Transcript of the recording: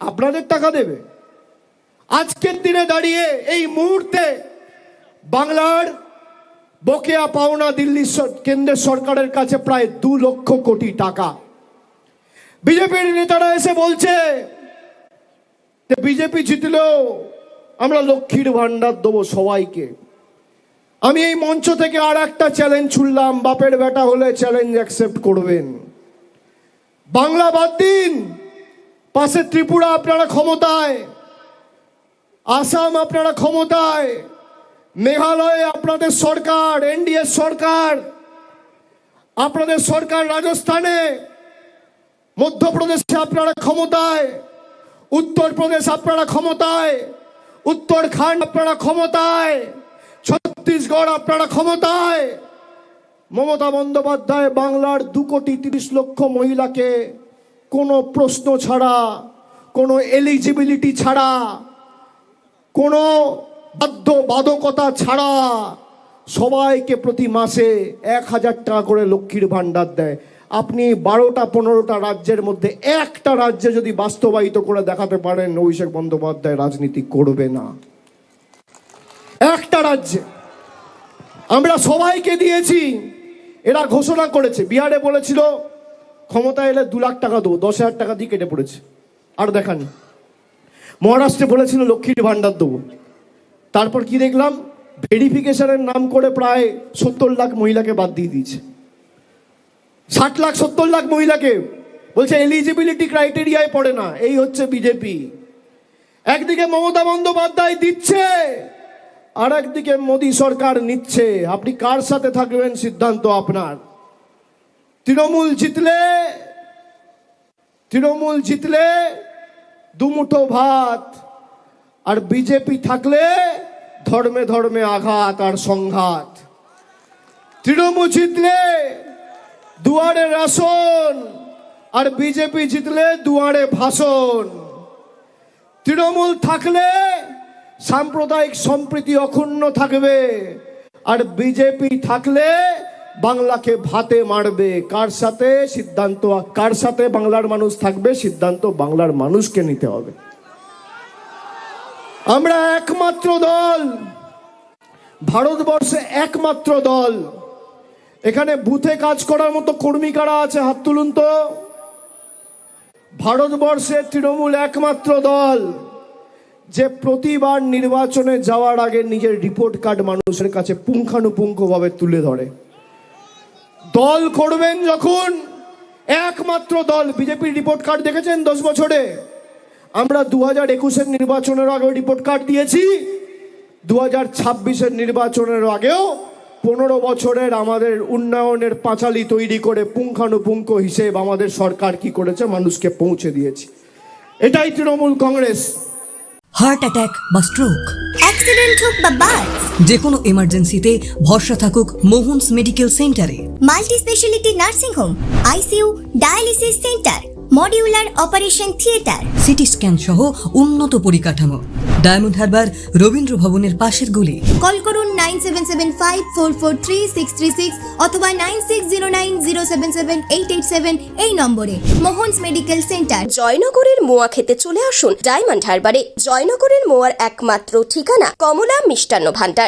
আপনাদের টাকা দেবে। আজকের দিনে দাঁড়িয়ে এই মুহূর্তে বাংলার বকেয়া পাওনা দিল্লি কেন্দ্রের সরকারের কাছে প্রায় দু লক্ষ কোটি টাকা। বিজেপির নেতারা এসে বলছে যে বিজেপি জিতলেও আমরা লক্ষ্মীর ভাণ্ডার দেবো সবাইকে। আমি এই মঞ্চ থেকে আর একটা চ্যালেঞ্জ ছুড়লাম বাপের বেটা হলে চ্যালেঞ্জ অ্যাকসেপ্ট করবেন। বাংলা বাদ দিন। পাশে ত্রিপুরা আপনারা ক্ষমতায়, আসাম আপনারা ক্ষমতায়, মেঘালয়ে আপনাদের সরকার, এনডিএ সরকার, আপনাদের সরকার রাজস্থানে, মধ্যপ্রদেশে আপনারা ক্ষমতায়, উত্তরপ্রদেশ আপনারা ক্ষমতায়, উত্তরখান্ড আপনারা ক্ষমতায়, ছত্তিশগড় আপনারা ক্ষমতায়। মমতা বন্দ্যোপাধ্যায় বাংলার দু কোটি তিরিশ লক্ষ মহিলাকে কোনো প্রশ্ন ছাড়া, কোনো এলিজিবিলিটি ছাড়া, কোনো বাধ্য বাধকতা ছাড়া সবাইকে প্রতি মাসে এক হাজার টাকা করে লক্ষ্মীর ভাণ্ডার দেয়। আপনি বারোটা, পনেরোটা রাজ্যের মধ্যে একটা রাজ্যে যদি বাস্তবায়িত করে দেখাতে পারেন, অভিষেক বন্দ্যোপাধ্যায় রাজনীতি করবে না। একটা রাজ্যে। আমরা সবাইকে দিয়েছি, এরা ঘোষণা করেছে। বিহারে বলেছিল ক্ষমতা এলে দু লাখ টাকা দেবো, দশ হাজার টাকা দিয়ে কেটে পড়েছে। আর দেখানি। মহারাষ্ট্রে বলেছিল লক্ষ্মীর ভাণ্ডার দেবো। তারপর কি দেখলাম? ভেরিফিকেশনের নাম করে প্রায় সত্তর লাখ মহিলাকে বাদ দিয়ে দিয়েছে। ষাট লাখ, সত্তর লাখ মহিলাকে। বলছে এলিজিবিলিটি ক্রাইটেরিয়ায় পড়ে না। এই হচ্ছে বিজেপি একদিকে মমতা বন্দ্যোপাধ্যায় দিচ্ছে আর একদিকে মোদী সরকার নিচ্ছে। আপনি কার সাথে থাকবেন? সিদ্ধান্ত আপনার। তৃণমূল জিতলে তৃণমূল জিতলে দুমুঠো ভাত, আর বিজেপি থাকলে ধর্মে ধর্মে আঘাত আর সংঘাত। তৃণমূল জিতলে দুয়ারে রাসন, আর বিজেপি জিতলে দুয়ারে ভাষণ। তৃণমূল থাকলে সাম্প্রদায়িক সম্প্রীতি অক্ষুণ্ণ থাকবে, আর বিজেপি থাকলে বাংলাকে ভাতে মারবে, কার সাথে? সিদ্ধান্ত, কার সাথে বাংলার মানুষ থাকবে? সিদ্ধান্ত বাংলার মানুষকে নিতে হবে। আমরা একমাত্র দল। ভারতবর্ষে একমাত্র দল। এখানে বুথে কাজ করার মতো কর্মী কারা আছে? হাত তুলুন তো। ভারতবর্ষের তৃণমূল একমাত্র দল। যে প্রতিবার নির্বাচনে যাওয়ার আগে নিজের রিপোর্ট কার্ড মানুষের কাছে পুঙ্খানুপুঙ্খভাবে তুলে ধরে। দল করবেন যখন, একমাত্র দল, বিজেপির রিপোর্ট কার্ড দেখেছেন দশ বছরে? আমরা দু হাজার একুশের নির্বাচনের আগেও রিপোর্ট কার্ড দিয়েছি দু হাজার ছাব্বিশের নির্বাচনের আগেও পনেরো বছরের আমাদের উন্নয়নের পাঁচালি তৈরি করে পুঙ্খানুপুঙ্খ হিসেব আমাদের সরকার কি করেছে? মানুষকে পৌঁছে দিয়েছি। এটাই তৃণমূল কংগ্রেস। হার্ট অ্যাট্যাক বা স্ট্রোক। অ্যাক্সিডেন্ট হোক বা বার্থ। যে কোনো এমার্জেন্সিতে ভরসা থাকুক মোহনস মেডিকেল সেন্টারে। Multi speciality nursing home ICU dialysis centre modular operation theatre. CT scan সহ উন্নত পরিকাঠামো। ডায়মন্ড হারবার রবীন্দ্র ভবনের পাশের গলি। কল করুন nine seven seven five four four three six three six অথবা nine six zero nine zero seven seven eight eight seven এই নম্বরে। Mohans medical centre. জয়নগরের মোয়া খেতে চলে আসুন ডায়মন্ড হারবারে। জয়নগরের মোয়ার একমাত্র ঠিকানা কমলা মিষ্টান্ন ভান্ডার।